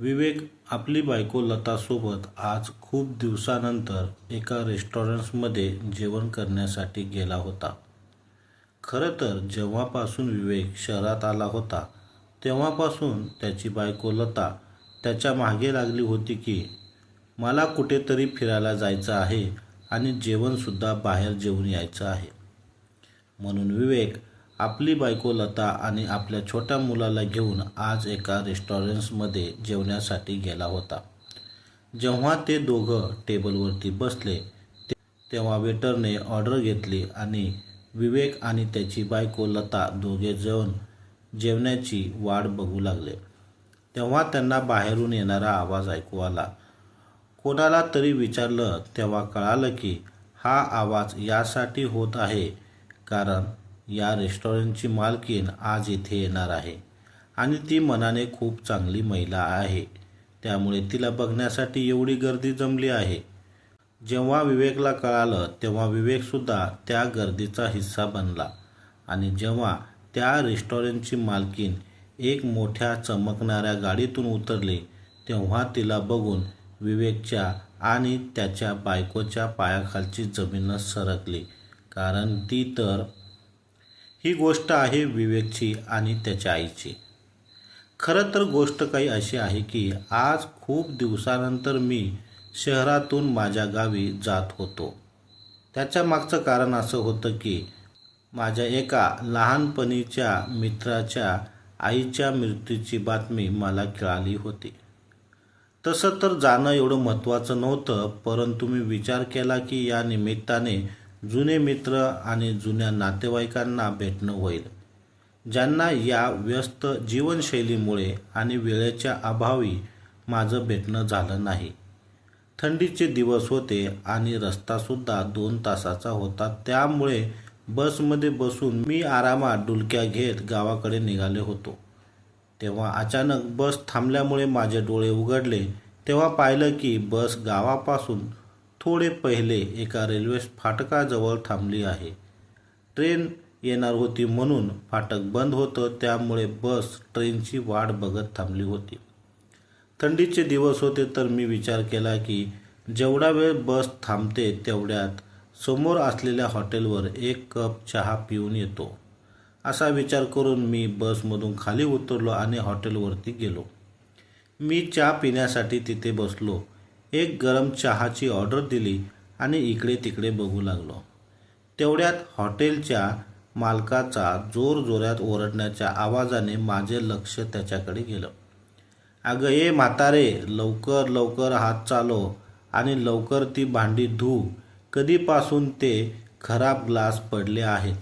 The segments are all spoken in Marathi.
विवेक आपली बायको लतासोबत आज खूप दिवसानंतर एका रेस्टॉरंट्समध्ये जेवण करण्यासाठी गेला होता. खरं तर जेव्हापासून विवेक शहरात आला होता तेव्हापासून त्याची बायको लता त्याच्यामागे लागली होती की मला कुठेतरी फिरायला जायचं आहे आणि जेवणसुद्धा बाहेर जेवून यायचं आहे. म्हणून विवेक आपली बायको लता आणि आपल्या छोट्या मुलाला घेऊन आज एका रेस्टॉरंट्समध्ये जेवण्यासाठी गेला होता. जेव्हा ते दोघं टेबलवरती बसले तेव्हा वेटरने ऑर्डर घेतली आणि विवेक आणि त्याची बायको लता दोघे जेवण जेवण्याची वाट बघू लागले. तेव्हा त्यांना बाहेरून येणारा आवाज ऐकू आला. कोणाला तरी विचारलं तेव्हा कळालं की हा आवाज यासाठी होत आहे कारण या रेस्टॉरंटची मालकीण आज इथे येणार आहे. आणि ती मनाने खूप चांगली महिला आहे. त्यामुळे तिला बघण्यासाठी एवढी गर्दी जमली आहे. जेव्हा विवेकला कळालं तेव्हा विवेकसुद्धा त्या गर्दीचा हिस्सा बनला. आणि जेव्हा त्या रेस्टॉरंटची मालकीण एक मोठ्या चमकणाऱ्या गाडीतून उतरली तेव्हा तिला बघून विवेकच्या आणि त्याच्या बायकोच्या पायाखालची जमीनच सरकली. कारण ती तर ही गोष्ट आहे विवेकची आणि त्याच्या आईची. खरं तर गोष्ट काही अशी आहे की आज खूप दिवसानंतर मी शहरातून माझ्या गावी जात होतो. त्याच्या मागचं कारण असं होतं की माझ्या एका लहानपणीच्या मित्राच्या आईच्या मृत्यूची बातमी मला कळाली होती. तसं तर जाणं एवढं महत्त्वाचं नव्हतं परंतु मी विचार केला की या निमित्ताने जुने मित्र आणि जुन्या नातेवाईकांना भेटणं होईल. ज्यांना या व्यस्त जीवनशैलीमुळे आणि वेळेच्या अभावी माझं भेटणं झालं नाही. थंडीचे दिवस होते आणि रस्तासुद्धा दोन तासाचा होता. त्यामुळे बसमध्ये बसून मी आरामात डुलक्या घेत गावाकडे निघाले होतो. तेव्हा अचानक बस थांबल्यामुळे माझे डोळे उघडले. तेव्हा पाहिलं की बस गावापासून थोडे पहिले एका रेल्वे फाटकाजवळ थांबली आहे. ट्रेन येणार होती म्हणून फाटक बंद होतं त्यामुळे बस ट्रेनची वाट बघत थांबली होती. थंडीचे दिवस होते तर मी विचार केला की जेवढा वेळ बस थांबते तेवढ्यात समोर असलेल्या हॉटेलवर एक कप चहा पिऊन येतो. असा विचार करून मी बसमधून खाली उतरलो आणि हॉटेलवरती गेलो. मी चहा पिण्यासाठी तिथे बसलो. एक गरम चहाची ऑर्डर दिली आणि इकडे तिकडे बघू लागलो. तेवढ्यात हॉटेलच्या मालकाचा जोरजोरात ओरडण्याच्या आवाजाने माझे लक्ष त्याच्याकडे गेलं. अगं ए म्हातारे लवकर लवकर हात चालव आणि लवकर ती भांडी धू. कधीपासून ते खराब ग्लास पडले आहेत.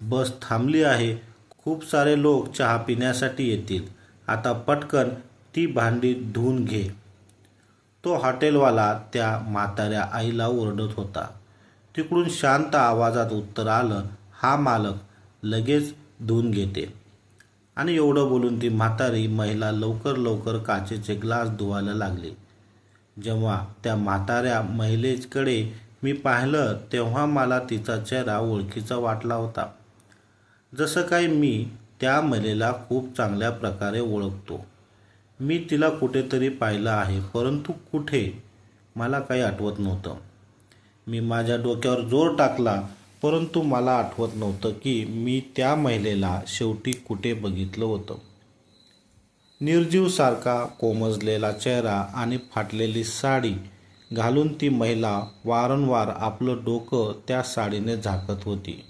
बस थांबली आहे. खूप सारे लोक चहा पिण्यासाठी येतील. आता पटकन ती भांडी धुवून घे. तो हॉटेलवाला त्या म्हाताऱ्या आईला ओरडत होता. तिकडून शांत आवाजात उत्तर आलं हा मालक लगेच धुवून घेते. आणि एवढं बोलून ती म्हातारी महिला लवकर लवकर काचेचे ग्लास धुवायला लागली. जेव्हा त्या म्हाताऱ्या महिलेकडे मी पाहिलं तेव्हा मला तिचा चेहरा ओळखीचा वाटला होता. जसं काही मी त्या महिलेला खूप चांगल्या प्रकारे ओळखतो. मी तिला कुठेतरी पाहिलं आहे परंतु कुठे मला काही आठवत नव्हतं. मी माझ्या डोक्यावर जोर टाकला परंतु मला आठवत नव्हतं की मी त्या महिलेला शेवटी कुठे बघितलं होतं. निर्जीवसारखा कोमजलेला चेहरा आणि फाटलेली साडी घालून ती महिला वारंवार आपलं डोकं त्या साडीने झाकत होती.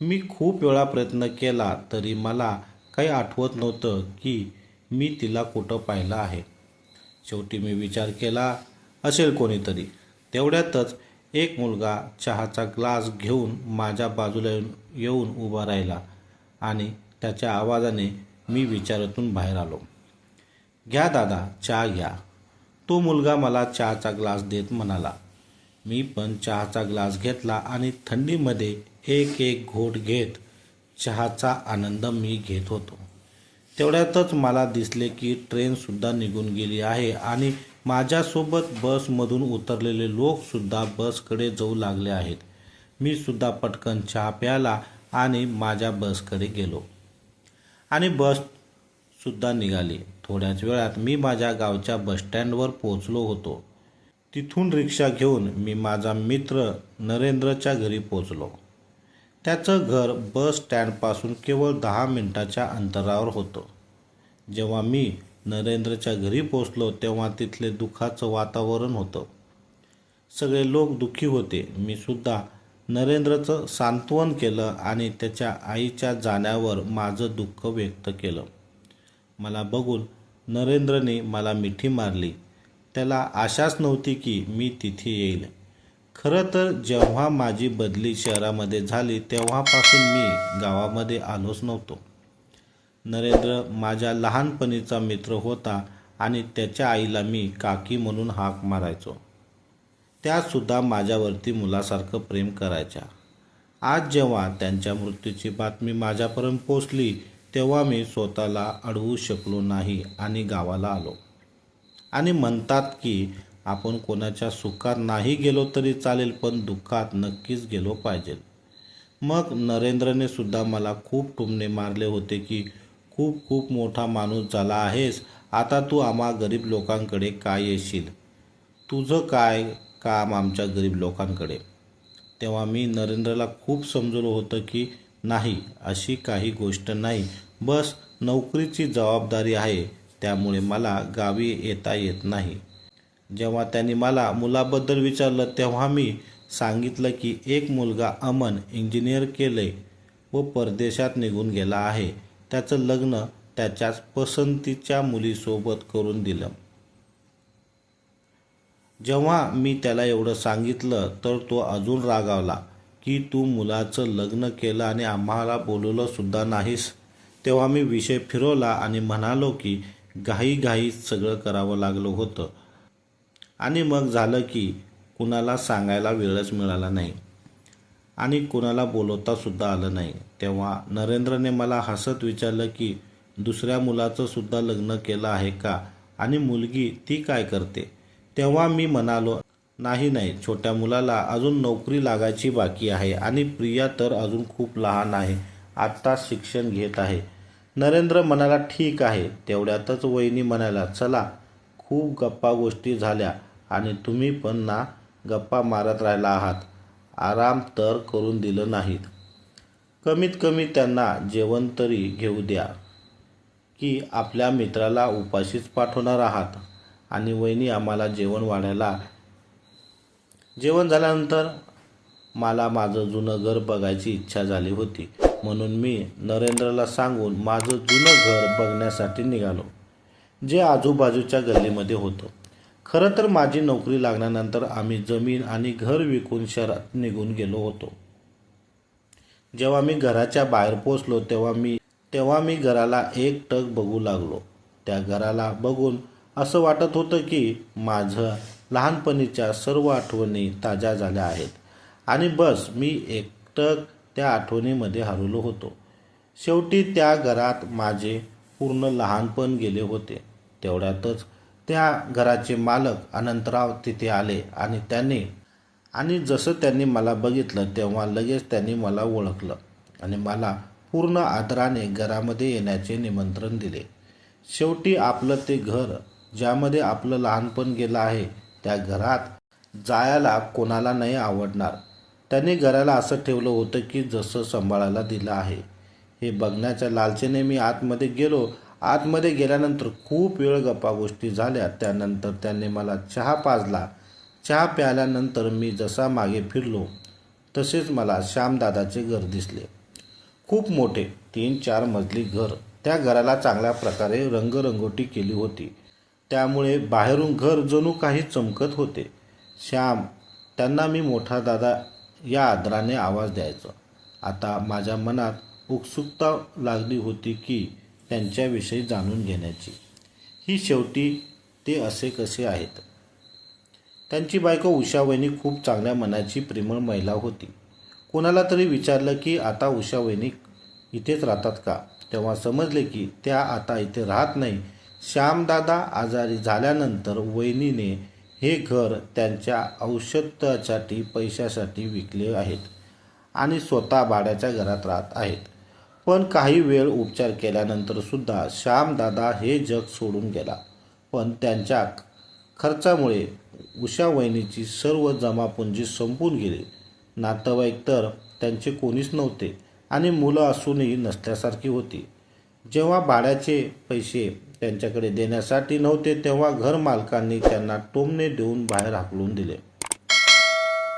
मी खूप वेळा प्रयत्न केला तरी मला काही आठवत नव्हतं की मी तिला कुठं पाहिलं आहे? शेवटी मी विचार केला असेल कोणीतरी. तेवढ्यातच एक मुलगा चहाचा ग्लास घेऊन माझ्या बाजूला येऊन- येऊन उभा राहिला आणि त्याच्या आवाजाने मी विचारातून बाहेर आलो. घ्या दादा चहा घ्या. तो मुलगा मला चहाचा ग्लास देत म्हणाला. मी पण चहाचा ग्लास घेतला आणि थंडीमध्ये एक एक घोट घेत चहाचा आनंद मी घेत होतो. तेवढ्यातच मला दिसले की ट्रेनसुद्धा निघून गेली आहे आणि माझ्यासोबत बसमधून उतरलेले लोकसुद्धा बसकडे जाऊ लागले आहेत. मी सुद्धा पटकन चहा प्याला आणि माझ्या बसकडे गेलो. आणि बससुद्धा निघाली. थोड्याच वेळात मी माझ्या गावच्या बसस्टँडवर पोचलो होतो. तिथून रिक्षा घेऊन मी माझा मित्र नरेंद्रच्या घरी पोचलो त्याचं घर बस स्टँडपासून केवळ दहा मिनटाच्या अंतरावर होतं. जेव्हा मी नरेंद्रच्या घरी पोचलो तेव्हा तिथले दुःखाचं वातावरण होतं. सगळे लोक दुःखी होते. मी सुद्धा नरेंद्रचं सांत्वन केलं आणि त्याच्या आईच्या जाण्यावर माझं दुःख व्यक्त केलं. मला बघून नरेंद्रने मला मिठी मारली. त्याला आशाच नव्हती की मी तिथे येईल. खरं तर जेव्हा माझी बदली शहरामध्ये झाली तेव्हापासून मी गावामध्ये आलोच नव्हतो. नरेंद्र माझ्या लहानपणीचा मित्र होता आणि त्याच्या आईला मी काकी म्हणून हाक मारायचो. त्यासुद्धा माझ्यावरती मुलासारखं प्रेम करायच्या. आज जेव्हा त्यांच्या मृत्यूची बातमी माझ्यापर्यंत पोचली तेव्हा मी स्वतःला अडवू शकलो नाही आणि गावाला आलो. आणि म्हणतात की आपण कोणाच्या सुखात नाही गेलो तरी चालेल पण दुःखात नक्कीच गेलो पाहिजे. मग नरेंद्रने सुद्धा मला खूप टुमणे मारले होते की खूप खूप मोठा माणूस झाला आहेस आता तू आम्हा गरीब लोकांकडे काय येशील? तुझं काय काम आमच्या गरीब लोकांकडे? तेव्हा मी नरेंद्रला खूप समजवलं होतं की नाही अशी काही गोष्ट नाही. बस नोकरीची जबाबदारी आहे त्यामुळे मला गावी येता येत नाही. जेव्हा त्यांनी मला मुलाबद्दल विचारलं तेव्हा मी सांगितलं की एक मुलगा अमन इंजिनियर केले व परदेशात निघून गेला आहे. त्याचं लग्न त्याच्याच पसंतीच्या मुलीसोबत करून दिलं. जेव्हा मी त्याला एवढं सांगितलं तर तो अजून रागावला की तू मुलाचं लग्न केलं आणि आम्हाला बोलवलंसुद्धा नाहीस. तेव्हा मी विषय फिरवला आणि म्हणालो की घाईघाईत सगळं करावं लागलं होतं. आणि मग झालं की कुणाला सांगायला वेळच मिळाला नाही. आणि कुणाला बोलवतासुद्धा आलं नाही. तेव्हा नरेंद्रने मला हसत विचारलं की दुसऱ्या मुलाचं सुद्धा लग्न केलं आहे का? आणि मुलगी ती काय करते? तेव्हा मी म्हणालो नाही नाही छोट्या मुलाला अजून नोकरी लागायची बाकी आहे आणि प्रिया तर अजून खूप लहान आहे. आत्ता शिक्षण घेत आहे. नरेंद्र म्हणाला ठीक आहे. तेवढ्यातच वहिनी म्हणाला चला खूप गप्पा गोष्टी झाल्या आणि तुम्ही पण ना गप्पा मारत राहिला आहात. आराम तर करून दिलं नाहीत. कमीत कमी त्यांना जेवण तरी घेऊ द्या. की आपल्या मित्राला उपाशीच पाठवणार आहात. आणि वहिनी आम्हाला जेवण वाढायला जेवण झाल्यानंतर मला माझं जुनं घर बघायची इच्छा झाली होती. म्हणून मी नरेंद्रला सांगून माझं जुनं घर बघण्यासाठी निघालो. जे आजूबाजूच्या गल्लीमध्ये होतं. खरं तर माझी नोकरी लागल्यानंतर आम्ही जमीन आणि घर विकून शहरात निघून गेलो होतो. जेव्हा मी घराच्या बाहेर पोचलो तेव्हा मी तेव्हा मी घराला एक टक बघू लागलो. त्या घराला बघून असं वाटत होतं की माझं लहानपणीच्या सर्व आठवणी ताज्या झाल्या आहेत. आणि बस मी एकटक त्या आठवणीमध्ये हरवलो होतो. शेवटी त्या घरात माझे पूर्ण लहानपण गेले होते. तेवढ्यातच त्या घराचे मालक अनंतराव तिथे आले आणि त्यांनी आणि जसं त्यांनी मला बघितलं तेव्हा लगेच त्यांनी मला ओळखलं आणि मला पूर्ण आदराने घरामध्ये येण्याचे निमंत्रण दिले. शेवटी आपलं ते घर ज्यामध्ये आपलं लहानपण गेलं आहे त्या घरात जायला कोणाला नाही आवडणार. त्यांनी घराला असं ठेवलं होतं की जसं सांभाळायला दिलं आहे. हे बघण्याच्या लालचेने मी आतमध्ये गेलो आतमध्ये गेल्यानंतर खूप वेळ गप्पा गोष्टी झाल्या. त्यानंतर त्यांनी मला चहा पाजला. चहा प्यायल्यानंतर मी जसा मागे फिरलो तसेच मला श्यामदादाचे घर दिसले. खूप मोठे तीन चार मजली घर. त्या घराला चांगल्या प्रकारे रंगरंगोटी केली होती. त्यामुळे बाहेरून घर जणू काही चमकत होते. श्याम त्यांना मी मोठा दादा या आदराने आवाज द्यायचो. आता माझ्या मनात उत्सुकता लागली होती की त्यांच्याविषयी जाणून घेण्याची. ही शेवटी ते असे कसे आहेत? त्यांची बायको उषावहिनी खूप चांगल्या मनाची प्रेमळ महिला होती. कोणाला तरी विचारलं की आता उषावहिनी इथेच राहतात का? तेव्हा समजले की त्या आता इथे राहत नाही. श्यामदादा आजारी झाल्यानंतर वहिनीने हे घर त्यांच्या औषधासाठी पैशासाठी विकले आहेत आणि स्वतः भाड्याच्या घरात राहत आहेत. पण काही वेळ उपचार केल्यानंतरसुद्धा श्यामदादा हे जग सोडून गेला. पण त्यांच्या खर्चामुळे उषा वहिनीची सर्व जमापुंजी संपून गेली. नातेवाईक तर त्यांचे कोणीच नव्हते आणि मुलं असूनही नसल्यासारखी होती. जेव्हा भाड्याचे पैसे त्यांच्याकडे देण्यासाठी नव्हते तेव्हा घर मालकांनी त्यांना टोमणे देऊन बाहेर हाकलून दिले.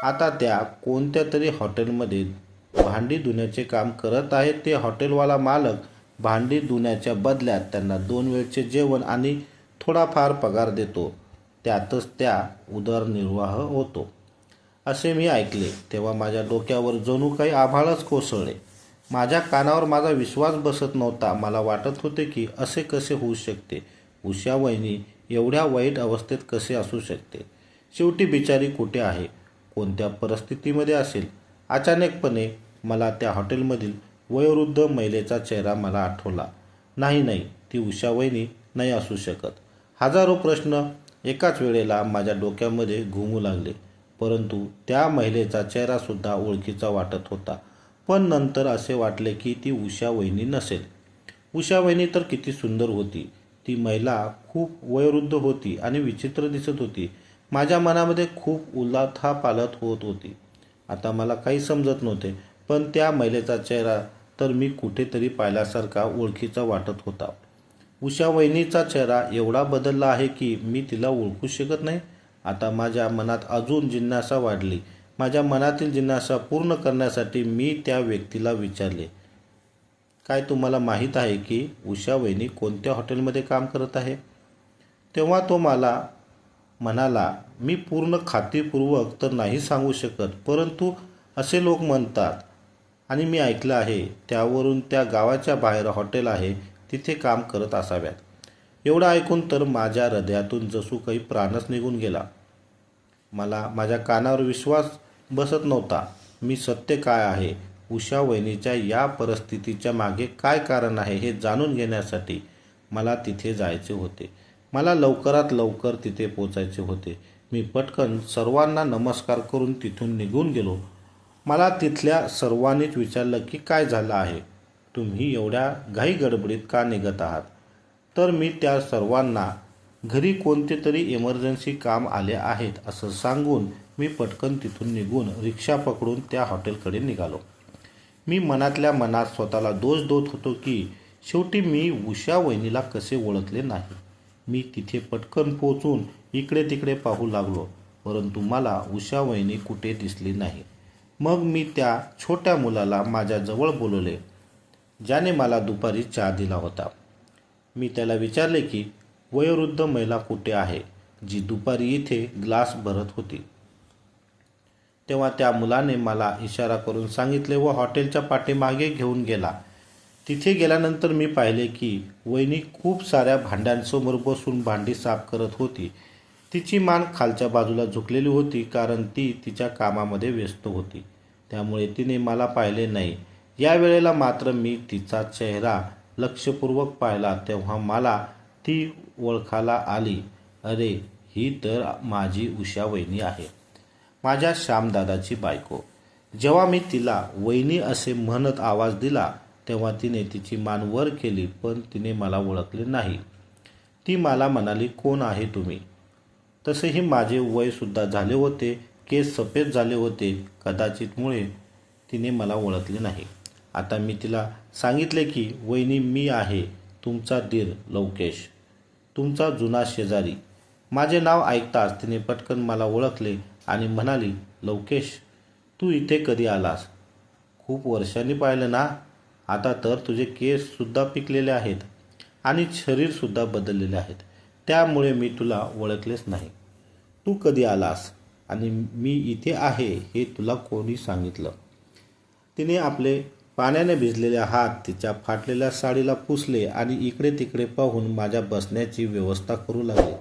आता त्या कोणत्या तरी हॉटेलमध्ये भांडी धुण्याचे काम करत आहेत ते हॉटेलवाला मालक. भांडी धुण्याच्या बदल्यात त्यांना दोन वेळचे जेवण आणि थोडाफार पगार देतो. त्यातच त्या उदरनिर्वाह होतो. असे मी ऐकले. तेव्हा माझ्या डोक्यावर जणू काही आभाळच कोसळले. माझ्या कानावर माझा विश्वास बसत नव्हता. मला वाटत होते की असे कसे होऊ शकते? उषा वहिनी एवढ्या वाईट अवस्थेत कसे असू शकते? शेवटी बिचारी कुठे आहे? कोणत्या परिस्थितीमध्ये असेल? अचानकपणे मला त्या हॉटेलमधील वयोवृद्ध महिलेचा चेहरा मला आठवला. नाही नाही ती उषा वहिनी नाही असू शकत. हजारो प्रश्न एकाच वेळेला माझ्या डोक्यामध्ये घुमू लागले. परंतु त्या महिलेचा चेहरासुद्धा ओळखीचा वाटत होता. पण नंतर असे वाटले की ती उषा वहिनी नसेल. उषा वहिनी तर किती सुंदर होती. ती महिला खूप वयोवृद्ध होती आणि विचित्र दिसत होती. माझ्या मनामध्ये खूप उलाथापालत होत होती. आता मला काही समजत नव्हते. पण त्या महिलेचा चेहरा तर मी कुठेतरी पाहिल्यासारखा ओळखीचा वाटत होता. उषा वहिनीचा चेहरा एवढा बदलला आहे की मी तिला ओळखू शकत नाही. आता माझ्या मनात अजून जिज्ञासा वाढली. माझ्या मनातील जिज्ञासा पूर्ण करण्यासाठी मी त्या व्यक्तीला विचारले काय तुम्हाला माहीत आहे की उषा वहिनी कोणत्या हॉटेलमध्ये काम करत आहे? तेव्हा तो मला म्हणाला मी पूर्ण खात्रीपूर्वक तर नाही सांगू शकत परंतु असे लोक म्हणतात आणि मी ऐकलं आहे त्यावरून त्या गावाच्या बाहेर हॉटेल आहे तिथे काम करत असाव्यात. एवढं ऐकून तर माझ्या हृदयातून जसू काही प्राणच निघून गेला. मला माझ्या कानावर विश्वास बसत नव्हता. मी सत्य काय आहे? उषा वहिनीच्या या परिस्थितीच्या मागे काय कारण आहे हे जाणून घेण्यासाठी मला तिथे जायचे होते. मला लवकरात लवकर तिथे पोचायचे होते. मी पटकन सर्वांना नमस्कार करून तिथून निघून गेलो. मला तिथल्या सर्वांनीच विचारलं की काय झालं आहे? तुम्ही एवढ्या घाई गडबडीत का निघत आहात? तर मी त्या सर्वांना घरी कोणते तरी इमर्जन्सी काम आले आहेत असं सांगून मी पटकन तिथून निघून रिक्षा पकडून त्या हॉटेलकडे निघालो. मी मनातल्या मनात स्वतःला दोष देत होतो की शेवटी मी उषा वहिनीला कसे ओळखले नाही. मी तिथे पटकन पोचून इकडे तिकडे पाहू लागलो परंतु मला उषा वहिनी कुठे दिसली नाही. मग मी त्या छोट्या मुलाला माझ्याजवळ बोलवले ज्याने मला दुपारी चहा दिला होता. मी त्याला विचारले की वयोवृद्ध महिला कुठे आहे जी दुपारी इथे ग्लास भरत होती? तेव्हा त्या मुलाने मला इशारा करून सांगितले व हॉटेलच्या पाठीमागे घेऊन गेला. तिथे गेल्यानंतर मी पाहिले की वहिनी खूप साऱ्या भांड्यांसमोर बसून भांडी साफ करत होती. तिची मान खालच्या बाजूला झुकलेली होती कारण ती तिच्या कामामध्ये व्यस्त होती. त्यामुळे तिने मला पाहिले नाही. या वेळेला मात्र मी तिचा चेहरा लक्षपूर्वक पाहिला तेव्हा मला ती ओळखायला आली. अरे ही तर माझी उषा वहिनी आहे. माझ्या श्यामदादाची बायको. जेव्हा मी तिला वहिनी असे म्हणत आवाज दिला तेव्हा तिने तिची मान वर केली पण तिने मला ओळखले नाही. ती मला म्हणाली कोण आहे तुम्ही? तसेही माझे वयसुद्धा झाले होते केस सफेद झाले होते. कदाचित मुळे तिने मला ओळखले नाही. आता मी तिला सांगितले की वहिनी मी आहे तुमचा दीर लवकेश. तुमचा जुना शेजारी. माझे नाव ऐकताच तिने पटकन मला ओळखले आणि म्हणाली लवकेश तू इथे कधी आलास? खूप वर्षांनी पाहिलं ना? आता तर तुझे केससुद्धा पिकलेले आहेत आणि शरीरसुद्धा बदललेले आहेत. त्यामुळे मी तुला ओळखलेच नाही. तू कधी आलास आणि मी इथे आहे हे तुला कोणी सांगितलं? तिने आपले पाण्याने भिजलेले हात तिच्या फाटलेल्या साडीला पुसले आणि इकडे तिकडे पाहून माझ्या बसण्याची व्यवस्था करू लागले.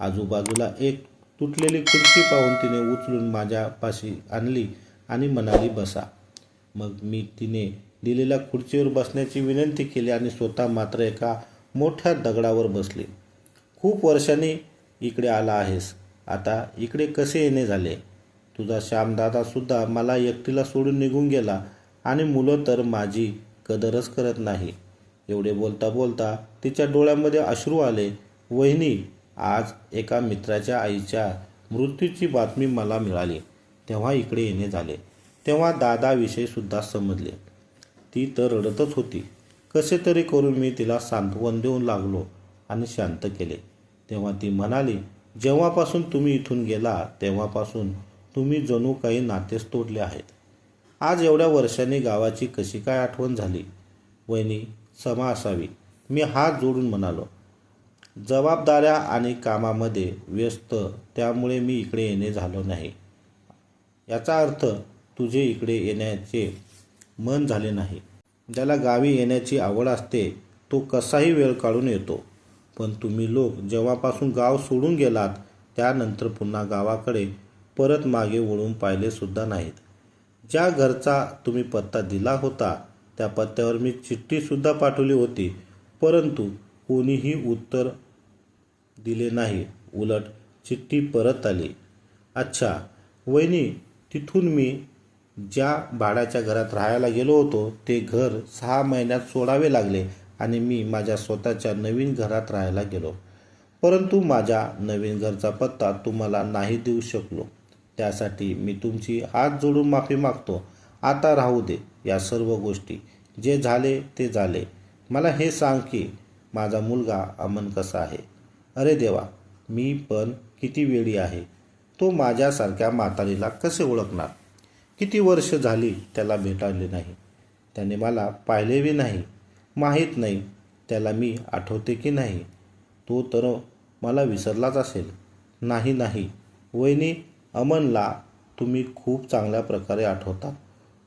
आजूबाजूला एक तुटलेली खुर्ची पाहून तिने उचलून माझ्यापाशी आणली आणि म्हणाली बसा. मग मी तिने दिलेल्या खुर्चीवर बसण्याची विनंती केली आणि स्वतः मात्र एका मोठ्या दगडावर बसले. खूप वर्षांनी इकडे आला आहेस. आता इकडे कसे येणे झाले? तुझा श्यामदादासुद्धा मला एकटीला सोडून निघून गेला आणि मुलं तर माझी कदरच करत नाही. एवढे बोलता बोलता तिच्या डोळ्यामध्ये अश्रू आले. वहिनी आज एका मित्राच्या आईच्या मृत्यूची बातमी मला मिळाली. तेव्हा इकडे येणे झाले. तेव्हा दादाविषयीसुद्धा समजले. ती तर रडतच होती. कसे तरी करून मी तिला सांत्वन देऊन लागलो आणि शांत केले. तेव्हा ती म्हणाली जेव्हापासून तुम्ही इथून गेला तेव्हापासून तुम्ही जणू काही नातेच तोडले आहेत. आज एवढ्या वर्षांनी गावाची कशी काय आठवण झाली? वहिनी समा असावी. मी हात जोडून म्हणालो जबाबदाऱ्या आणि कामामध्ये व्यस्त त्यामुळे मी इकडे येणे झालो नाही. याचा अर्थ तुझे इकडे येण्याचे मन झाले नाही. ज्याला गावी येण्याची आवड असते तो कसाही वेळ काढून येतो. पण तुम्ही लोक जेव्हापासून गाव सोडून गेलात त्यानंतर पुन्हा गावाकडे परत मागे वळून पाहिलेसुद्धा नाहीत. ज्या घरचा तुम्ही पत्ता दिला होता त्या पत्त्यावर मी चिठ्ठीसुद्धा पाठवली होती. परंतु कोणीही उत्तर दिले नाही. उलट चिठ्ठी परत आली. अच्छा वहिनी तिथून मी ज्या भाड्याच्या घरात राहायला गेलो होतो ते घर सहा महिन्यात सोडावे लागले. आणि मी माझ्या स्वतःच्या नवीन घरात राहायला गेलो. परंतु माझ्या नवीन घरचा पत्ता तुम्हाला नाही देऊ शकलो. त्यासाठी मी तुमची हात जोडून माफी मागतो. आता राहू दे या सर्व गोष्टी. जे झाले ते झाले. मला हे सांग की माझा मुलगा अमन कसा आहे? अरे देवा मी पण किती वेळी आहे. तो माझ्यासारख्या म्हातारीला कसे ओळखणार? किती वर्ष झाली त्याला भेटायले नाही. त्याने मला पाहिलेही नाही. माहीत नाही. त्याला मी आठवते की नाही? तो तर मला विसरलाच असेल. नाही नाही. वहिनी अमनला तुम्ही खूप चांगल्या प्रकारे आठवता.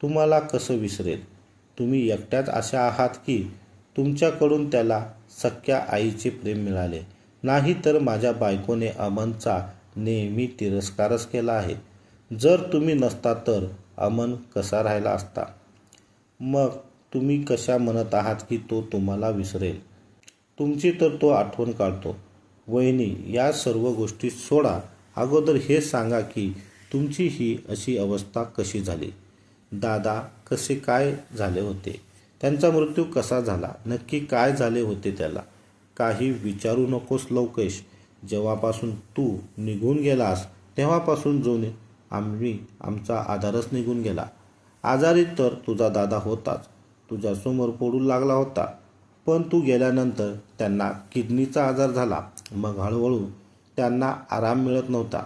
तुम्हाला कसं विसरेल? तुम्ही एकट्याच अशा आहात की तुमच्याकडून त्याला सख्या आईचे प्रेम मिळाले. नाही तर माझ्या बायकोने अमनचा नेहमी तिरस्कारच केला आहे. जर तुम्ही नसता तर अमन कसा राहिला असता? मग तुम्ही कशा म्हणत आहात की तो तुम्हाला विसरेल? तुमची तर तो आठवण काढतो. वहिनी या सर्व गोष्टी सोडा. अगोदर हे सांगा की तुमची ही अशी अवस्था कशी झाली? दादा कसे काय झाले होते? त्यांचा मृत्यू कसा झाला? नक्की काय झाले होते त्याला? काही विचारू नकोस लवकेश. जेव्हापासून तू निघून गेलास तेव्हापासून जो आम्ही आमचा आधारच निघून गेला. आजारी तर तुझा दादा होताच. तुझ्यासमोर पडू लागला होता. पण तू गेल्यानंतर त्यांना किडनीचा आजार झाला. मग हळूहळू त्यांना आराम मिळत नव्हता.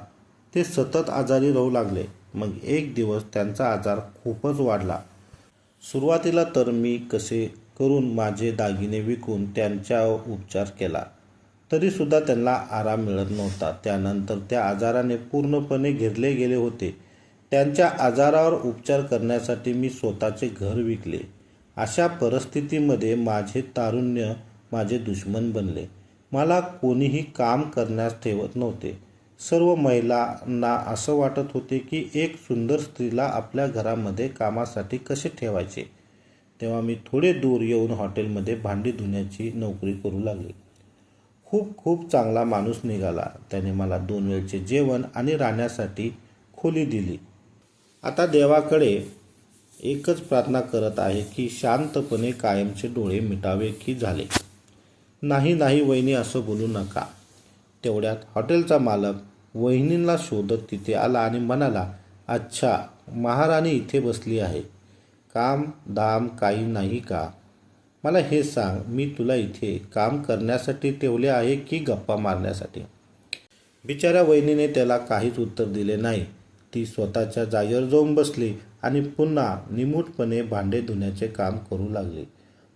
ते सतत आजारी राहू लागले. मग एक दिवस त्यांचा आजार खूपच वाढला. सुरुवातीला तर मी कसे करून माझे दागिने विकून त्यांच्या उपचार केला तरीसुद्धा त्यांना आराम मिळत नव्हता. त्यानंतर त्या आजाराने पूर्णपणे घेरले गेले होते. त्यांच्या आजारावर उपचार करण्यासाठी मी स्वतःचे घर विकले. अशा परिस्थितीमध्ये माझे तारुण्य माझे दुश्मन बनले. मला कोणीही काम करण्यास ठेवत नव्हते. सर्व महिलांना असं वाटत होते की एक सुंदर स्त्रीला आपल्या घरामध्ये कामासाठी कसे ठेवायचे. तेव्हा मी थोडे दूर येऊन हॉटेलमध्ये भांडी धुण्याची नोकरी करू लागले. खूप खूप चांगला माणूस निघाला. त्याने मला दोन वेळचे जेवण आणि राहण्यासाठी खोली दिली. आता देवाकडे एकच प्रार्थना करत आहे की शांतपणे कायमचे डोळे मिटावे की झाले. नाही नाही वहिनी असं बोलू नका. तेवढ्यात हॉटेलचा मालक वहिनींना शोधत तिथे आला आणि म्हणाला अच्छा महाराणी इथे बसली आहे. काम दाम काही नाही का? मला हे सांग मी तुला इथे काम करण्यासाठी ठेवले आहे की गप्पा मारण्यासाठी? बिचाऱ्या वहिनीने त्याला काहीच उत्तर दिले नाही. ती स्वतःच्या जागेवर जाऊन बसली. आणि पुन्हा निमूटपणे भांडे धुण्याचे काम करू लागले.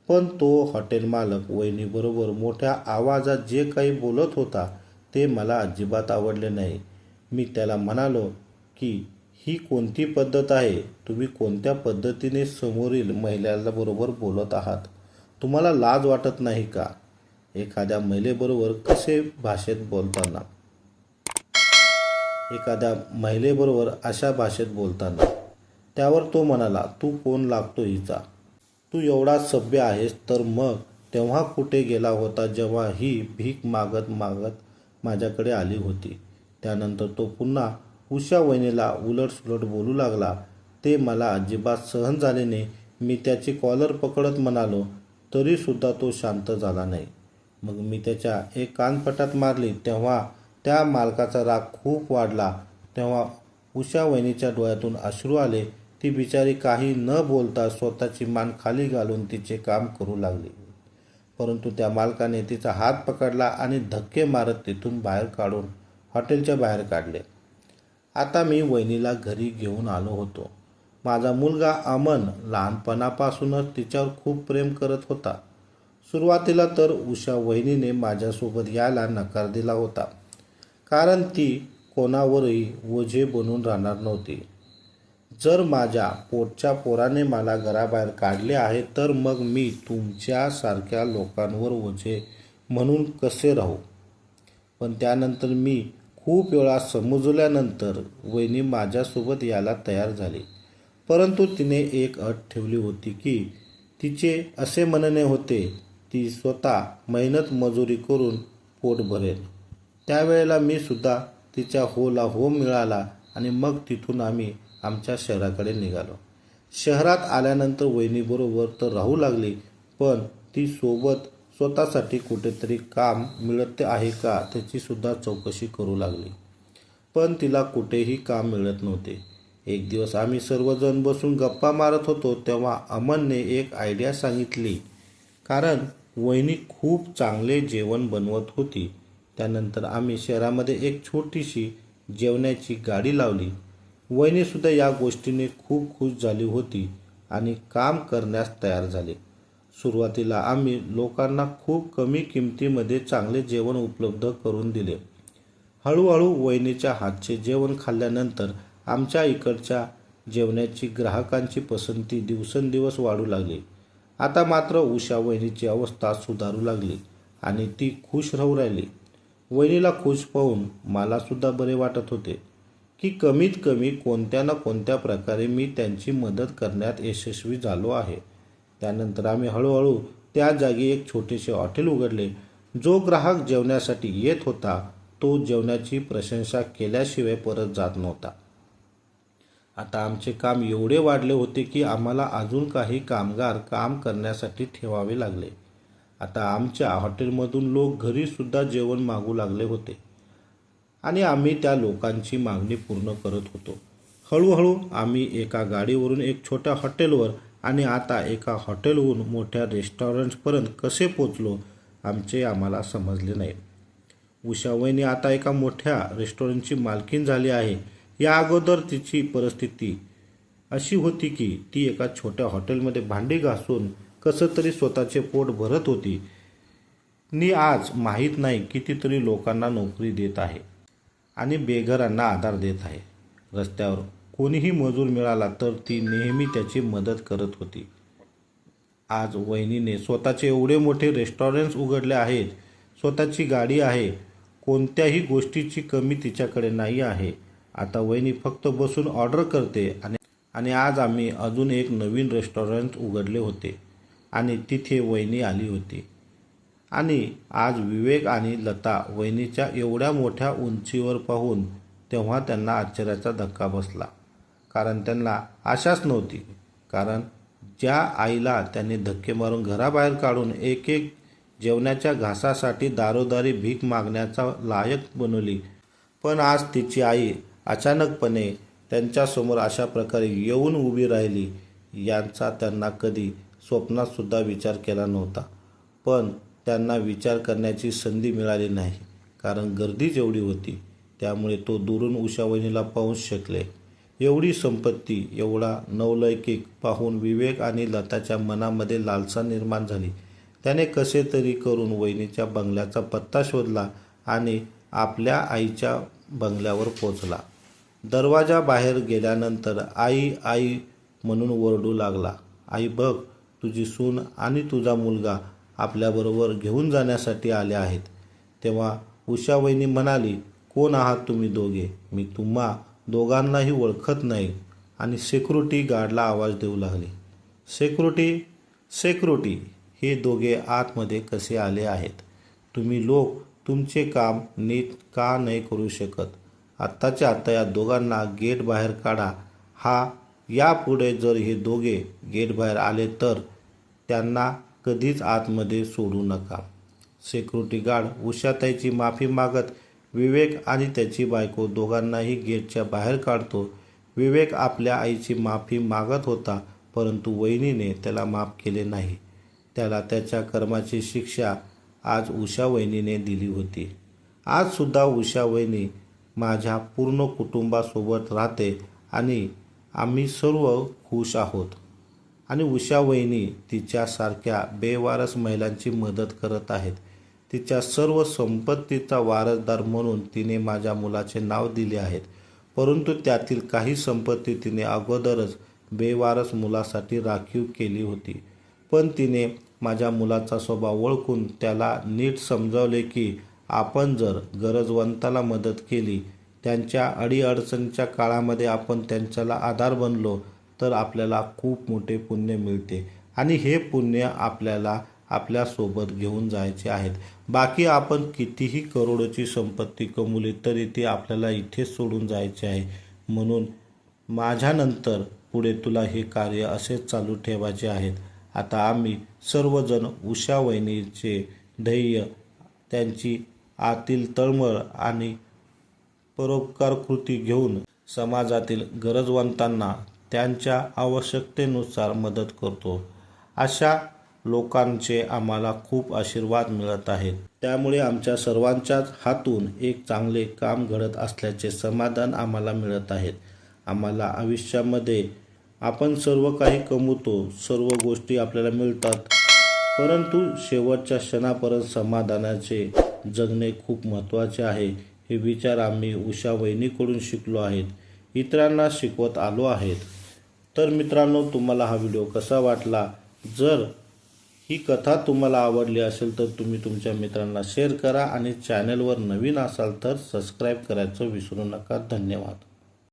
पण तो हॉटेल मालक वहिनीबरोबर मोठ्या आवाजात जे काही बोलत होता ते मला अजिबात आवडले नाही. मी त्याला म्हणालो की ही कोणती पद्धत आहे? तुम्ही कोणत्या पद्धतीने समोरील महिलाला बरोबर बोलत आहात? तुम्हाला लाज वाटत नाही का? एखाद्या महिलेबरोबर कसे भाषेत बोलताना? एखाद्या महिलेबरोबर अशा भाषेत बोलताना? त्यावर तो म्हणाला तू कोण लागतो हिचा. तू एवढा सभ्य आहेस तर मग तेव्हा कुठे गेला होता जेव्हा ही भीक मागत मागत माझ्याकडे आली होती त्यानंतर तो पुन्हा उषा वहिनीला उलटसुलट बोलू लागला. ते मला अजिबात सहन झाल्याने मी त्याची कॉलर पकडत म्हणालो तरीसुद्धा तो शांत झाला नाही. मग मी त्याच्या एक कानपटात मारली. तेव्हा त्या मालकाचा राग खूप वाढला. तेव्हा उषा वहिनीच्या डोळ्यातून अश्रू आले. ती बिचारी काही न बोलता स्वतःची मान खाली घालून तिचे काम करू लागली. परंतु त्या मालकाने तिचा हात पकडला आणि धक्के मारत तिथून बाहेर काढून हॉटेलच्या बाहेर काढले. आता मी वहिनीला घरी घेऊन आलो होतो. माझा मुलगा अमन लहानपणापासूनच तिच्यावर खूप प्रेम करत होता. सुरुवातीला तर उषा वहिनीने माझ्यासोबत यायला नकार दिला होता. कारण ती कोणावरही ओझे बनून राहणार नव्हती. जर माझ्या पोटच्या पोराने मला घराबाहेर काढले आहे तर मग मी तुमच्यासारख्या लोकांवर ओझे म्हणून कसे राहू? पण त्यानंतर मी खूप वेळा समजल्यानंतर वहिनी माझ्यासोबत यायला तयार झाली. परंतु तिने एक अट ठेवली होती की तिचे असे म्हणणे होते ती स्वतः मेहनत मजुरी करून पोट भरेल. त्यावेळेला मी सुद्धा तिच्या होला हो मिळाला आणि मग तिथून आम्ही आमच्या शहराकडे निघालो. शहरात आल्यानंतर वहिनीबरोबर तर राहू लागली पण ती सोबत स्वतःसाठी कुठेतरी काम मिळत आहे का त्याचीसुद्धा चौकशी करू लागली. पण तिला कुठेही काम मिळत नव्हते. एक दिवस आम्ही सर्वजण बसून गप्पा मारत होतो तेव्हा अमनने एक आयडिया सांगितली. कारण वहिनी खूप चांगले जेवण बनवत होती. त्यानंतर आम्ही शहरामध्ये एक छोटीशी जेवणाची गाडी लावली. वहिनीसुद्धा या गोष्टीने खूप खुश झाली होती आणि काम करण्यास तयार झाले. सुरुवातीला आम्ही लोकांना खूप कमी किमतीमध्ये चांगले जेवण उपलब्ध करून दिले. हळूहळू वहिनीच्या हातचे जेवण खाल्ल्यानंतर आमच्या इकडच्या जेवणाची ग्राहकांची पसंती दिवसेंदिवस वाढू लागली. आता मात्र उषा वहिनीची अवस्था सुधारू लागली आणि ती खुश राहू राहिली. वहिनीला खुश पाहून मलासुद्धा बरे वाटत होते. की कमीत कमी कोणत्या ना कोणत्या प्रकारे मी त्यांची मदत करण्यात यशस्वी झालो आहे. त्यानंतर आम्ही हळूहळू त्या जागी एक छोटेसे हॉटेल उघडले. जो ग्राहक जेवण्यासाठी येत होता तो जेवणाची प्रशंसा केल्याशिवाय परत जात नव्हता. आता आमचे काम एवढे वाढले होते की आम्हाला अजून काही कामगार काम करण्यासाठी ठेवावे लागले. आता आमच्या हॉटेलमधून लोक घरीसुद्धा जेवण मागू लागले होते. आणि आम्ही त्या लोकांची मागणी पूर्ण करत होतो. हळूहळू आम्ही एका गाडीवरून एक छोट्या हॉटेलवर आणि आता एका हॉटेलहून मोठ्या रेस्टॉरंटपर्यंत कसे पोचलो आमचे आम्हाला समजले नाही. उषावयनी आता एका मोठ्या रेस्टॉरंटची मालकीन झाली आहे. या अगोदर तिची परिस्थिती अशी होती की ती एका छोट्या हॉटेलमध्ये भांडी घासून कसं तरी स्वतःचे पोट भरत होती. नी आज माहीत नाही कितीतरी लोकांना नोकरी देत आहे. आणि बेघरांना आधार देत आहे. रस्त्यावर कोणीही मजूर मिळाला तर ती नेहमी त्याची मदत करत होती. आज वहिनीने स्वतःचे एवढे मोठे रेस्टॉरंट्स उघडले आहेत. स्वतःची गाडी आहे. कोणत्याही गोष्टीची कमी तिच्याकडे नाही आहे. आता वहिनी फक्त बसून ऑर्डर करते आणि आणि आज आम्ही अजून एक नवीन रेस्टॉरंट उघडले होते. आणि तिथे वहिनी आली होती. आणि आज विवेक आणि लता वहिनीच्या एवढ्या मोठ्या उंचीवर पाहून तेव्हा त्यांना आश्चर्याचा धक्का बसला. कारण त्यांना आशाच नव्हती. कारण ज्या आईला त्यांनी धक्के मारून घराबाहेर काढून एक एक जेवणाच्या घासासाठी दारोदारी भीक मागण्याचा लायक बनवली पण आज तिची आई अचानकपणे त्यांच्यासमोर अशा प्रकारे येऊन उभी राहिली यांचा त्यांना कधी स्वप्नातसुद्धा विचार केला नव्हता. पण त्यांना विचार करण्याची संधी मिळाली नाही. कारण गर्दी जेवढी होती त्यामुळे तो दुरून उषा वहिनीला पाहूच शकले. एवढी संपत्ती एवढा नवलैकिक पाहून विवेक आणि लताच्या मनामध्ये लालसा निर्माण झाली. त्याने कसे तरी करून वहिनीच्या बंगल्याचा पत्ता शोधला आणि आपल्या आईच्या बंगल्यावर पोचला दरवाजा बाहेर गेल्यानंतर आई आई म्हणून ओरडू लागला. आई बघ तुझी सून आणि तुझा मुलगा आपल्याबरोबर घेऊन जाण्यासाठी आले आहेत. तेव्हा उषावहिनी म्हणाली कोण आहात तुम्ही दोघे? मी तुम्हा दोघांनाही ओळखत नाही. आणि सिक्युरिटी गार्डला आवाज देऊ लागले. सिक्युरिटी? सिक्युरिटी? हे दोघे आतमध्ये कसे आले आहेत? तुम्ही लोक तुमचे काम नीट का नाही करू शकत? आत्ताच्या आत्ता या दोघांना गेट बाहेर काढा. हा यापुढे जर हे दोघे गेटबाहेर आले तर त्यांना कधीच आतमध्ये सोडू नका. सिक्युरिटी गार्ड उषाताईची माफी मागत विवेक आणि त्याची बायको दोघांनाही गेटच्या बाहेर काढतो. विवेक आपल्या आईची माफी मागत होता परंतु वहिनीने त्याला माफ केले नाही. त्याला त्याच्या कर्माची शिक्षा आज उषा वहिनीने दिली होती. आज सुद्धा उषा वहिनी माझ्या पूर्ण कुटुंबासोबत राहते आणि आम्ही सर्व खुश आहोत. आणि उषा वहिनी तिच्यासारख्या बेवारस महिलांची मदत करत आहेत. तिच्या सर्व संपत्तीचा वारसदार म्हणून तिने माझ्या मुलाचे नाव दिले आहेत. परंतु त्यातील काही संपत्ती तिने अगोदरच बेवारस मुलासाठी राखीव केली होती. पण तिने माझ्या मुलाचा स्वभाव ओळखून त्याला नीट समजावले की आपण जर गरजवंताला मदत केली त्यांच्या अडीअडचणीच्या काळामध्ये आपण त्यांच्याला आधार बनलो तर आपल्याला खूप मोठे पुण्य मिळते. आणि हे पुण्य आपल्याला आपल्यासोबत घेऊन जायचे आहेत. बाकी आपण कितीही करोडोची संपत्ती कमवली तरी ती आपल्याला इथेच सोडून जायचे आहे. म्हणून माझ्यानंतर पुढे तुला हे कार्य असेच चालू ठेवायचे आहेत. आता आम्ही सर्वजण उषा वहिनीचे ध्येय त्यांची आतील तळमळ आणि परोपकार कृती घेऊन समाजातील गरजवंतांना त्यांच्या आवश्यकतेनुसार मदत करतो. अशा लोकांचे आम्हाला खूप आशीर्वाद मिळत आहेत. त्यामुळे आमच्या सर्वांच्याच हातून एक चांगले काम घडत असल्याचे समाधान आम्हाला मिळत आहेत. आम्हाला आयुष्यामध्ये आपण सर्व काही कमवतो सर्व गोष्टी आपल्याला मिळतात. परंतु शेवटच्या क्षणापर्यंत समाधानाचे जगणे खूप महत्त्वाचे आहे. हे विचार आम्ही उषा वहिनीकडून शिकलो आहेत. इतरांना शिकवत आलो आहेत. तर मित्रांनो तुम्हाला हा व्हिडिओ कसा वाटला? जर ही कथा तुम्हाला आवडली असेल तर तुम्ही तुमच्या मित्रांना शेअर करा आणि चॅनलवर नवीन असाल तर सबस्क्राईब करायचं विसरू नका. धन्यवाद.